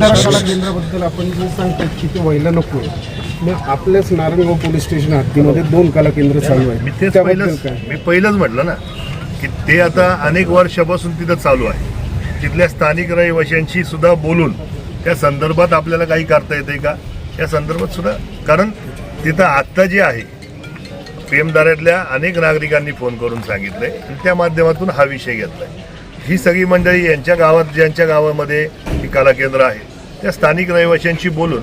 कला केंद्राबद्दल आपण जे सांगतो की ते व्हायला नको मग आपल्याच नारायणगाव पोलीस स्टेशन हद्दीमध्ये दोन कला केंद्र चालू मी आहे तेच त्याबद्दल पहिलंच काय? मी पहिलंच म्हटलं ना की ते आता अनेक वर्षापासून तिथं चालू आहे. तिथल्या स्थानिक रहिवाशांशी सुद्धा बोलून त्या संदर्भात आपल्याला काही करता येते का? या संदर्भात सुद्धा कारण तिथं आत्ता जे आहे पेमदाऱ्यातल्या अनेक नागरिकांनी फोन करून सांगितलंय आणि त्या माध्यमातून हा विषय घेतलाय. ही सगळी मंडळी यांच्या गावात ज्यांच्या गावामध्ये ही कला केंद्र आहे. त्या स्थानिक रहिवाशांशी बोलून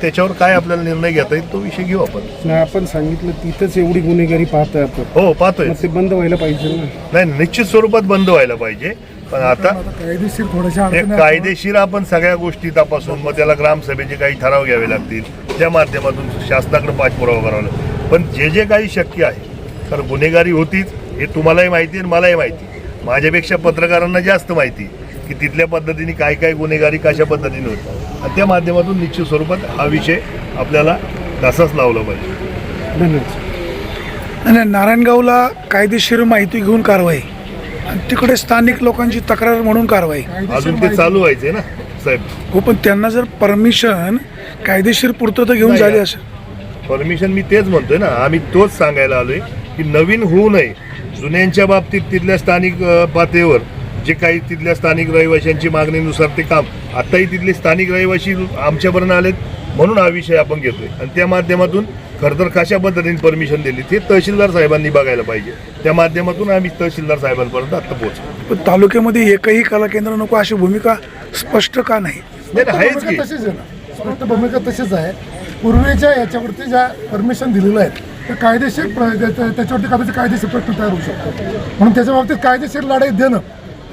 त्याच्यावर काय आपल्याला निर्णय घेता येईल तो विषय घेऊ आपण. नाही आपण सांगितलं तिथंच एवढी गुन्हेगारी पाहतोय आपण. हो पाहतोय. ते बंद व्हायला पाहिजे नाही निश्चित स्वरूपात बंद व्हायला पाहिजे. पण आता कायदेशीर थोड्याशा कायदेशीर आपण सगळ्या गोष्टी तपासून मग त्याला ग्रामसभेचे काही ठराव घ्यावे लागतील. त्या माध्यमातून शासनाकडे पाठपुरावा करावा लागेल. पण जे जे काही शक्य आहे तर गुन्हेगारी होतीच हे तुम्हालाही माहिती आणि मलाही माहिती माझ्यापेक्षा पत्रकारांना जास्त माहिती की तिथल्या पद्धतीने काय काय गुन्हेगारी कशा पद्धतीने होती. आणि त्या माध्यमातून निश्चित स्वरूपात हा विषय आपल्याला तसाच लावला पाहिजे. धन्यवाद आणि नारायणगावला कायदेशीर माहिती घेऊन कारवाई आणि तिकडे स्थानिक लोकांची तक्रार म्हणून कारवाई. अजून ते चालू व्हायचे ना साहेब? हो पण त्यांना जर परमिशन कायदेशीर पूर्तता घेऊन झाली. असेल. परमिशन मी तेच म्हणतोय ना आम्ही तोच सांगायला आलोय की नवीन होऊ नये. जुन्यांच्या बाबतीत तिथल्या स्थानिक पातळीवर जे काही तिथल्या स्थानिक रहिवाशांची मागणीनुसार ते काम आताही तिथले स्थानिक रहिवाशी आमच्यापर्यंत आलेत म्हणून हा विषय आपण घेतोय. आणि त्या माध्यमातून खरं तर कशा पद्धतीने परमिशन दिली ते तहसीलदार साहेबांनी बघायला पाहिजे. त्या माध्यमातून आम्ही तहसीलदार साहेबांपर्यंत आता पोहोचलो. पण तालुक्यामध्ये एकही कला केंद्र नको अशी भूमिका स्पष्ट का नाही? आहेच की. तशीच आहे ना. स्पष्ट भूमिका तशीच आहे. पूर्वीच्या याच्यावरती ज्या परमिशन दिलेलं आहेत तर कायदेशीर त्याच्यावरती कदाचित कायदेशीर प्रश्न तयार होऊ शकतो. म्हणून त्याच्या बाबतीत कायदेशीर लढाई देणं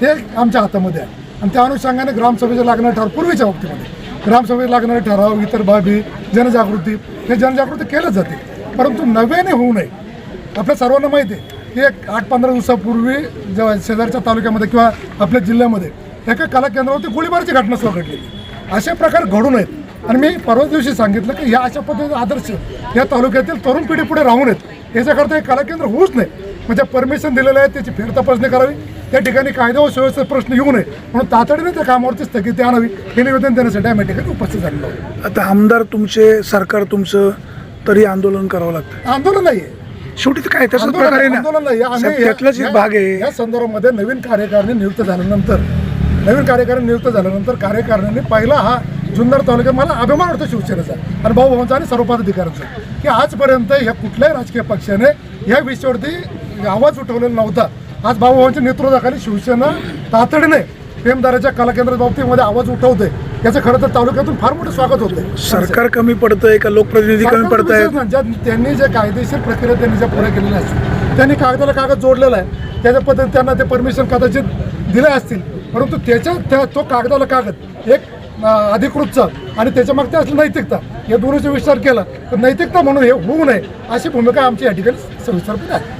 हे आमच्या हातामध्ये आहे. आणि त्या अनुषंगाने ग्रामसभेचे लागणारे ठराव पूर्वीच्या बाबतीमध्ये. ग्रामसभेत लागणारे ठराव इतर बाबी जनजागृती हे जनजागृती केलंच जाते. परंतु नव्याने होऊ नये. आपल्या सर्वांना माहिती आहे की एक आठ पंधरा दिवसापूर्वी जेव्हा शेजारच्या तालुक्यामध्ये किंवा आपल्या जिल्ह्यामध्ये एका कला केंद्रावरती गोळीबाराची घटना सुद्धा घडलेली अशा प्रकार घडू नयेत. आणि मी परवा दिवशी सांगितलं की ह्या अशा पद्धतीचा आदर्श या तालुक्यातील तरुण पिढी पुढे राहू नयेत. याच्याकरता हे कला केंद्र होऊच नाही म्हणजे परमिशन दिलेलं आहे त्याची फेरतपासणी करावी. त्या ठिकाणी कायदा व सुव्यवस्थेचा प्रश्न येऊ नये म्हणून तातडीने त्या कामावरती स्थगिती आणावी हे निवेदन देण्यासाठी आम्ही ठिकाणी उपस्थित झालेलो आता आमदार तुमचे सरकार तुमचं तरी आंदोलन करावं लागतं. आंदोलन नाही आहे शेवटी काय तसंच आंदोलन प्रकार नाही. आम्ही भाग आहे. या संदर्भामध्ये नवीन कार्यकारिणी नियुक्त झाल्यानंतर नवीन कार्यकारिणी नियुक्त झाल्यानंतर कार्यकारिणीने पहिला हा जुन्नर तालुक्यात मला अभिमान वाटतो शिवसेनेचा आणि भाऊ भाऊंचा आणि सर्व पदाधिकाऱ्यांचा की आजपर्यंत ह्या कुठल्याही राजकीय पक्षाने या विषयावरती आवाज उठवलेला नव्हता. आज भाऊ भाऊंच्या नेतृत्वाखाली शिवसेना तातडीने प्रेमदाराच्या कला केंद्र बाबतीमध्ये आवाज उठवते. याचं खरं तर तालुक्यातून फार मोठं स्वागत होतं सरकार कमी पडतंय का लोकप्रतिनिधी कमी विशेष म्हणजे ज्या- त्यांनी जे कायदेशीर प्रक्रिया त्यांनी ज्या पुऱ्या केलेल्या असतील त्यांनी कागदाला कागद जोडलेला आहे. त्याच्या पद्धतीने त्यांना ते परमिशन कदाचित दिले असतील. परंतु त्याच्या त्या तो कागदाला कागद एक अधिकृतचा आणि त्याच्या मागते असली नैतिकता या दोन्हीचा विचार केला. तर नैतिकता म्हणून हे होऊ नये अशी भूमिका आमची या ठिकाणी सविस्तरपणे आहे.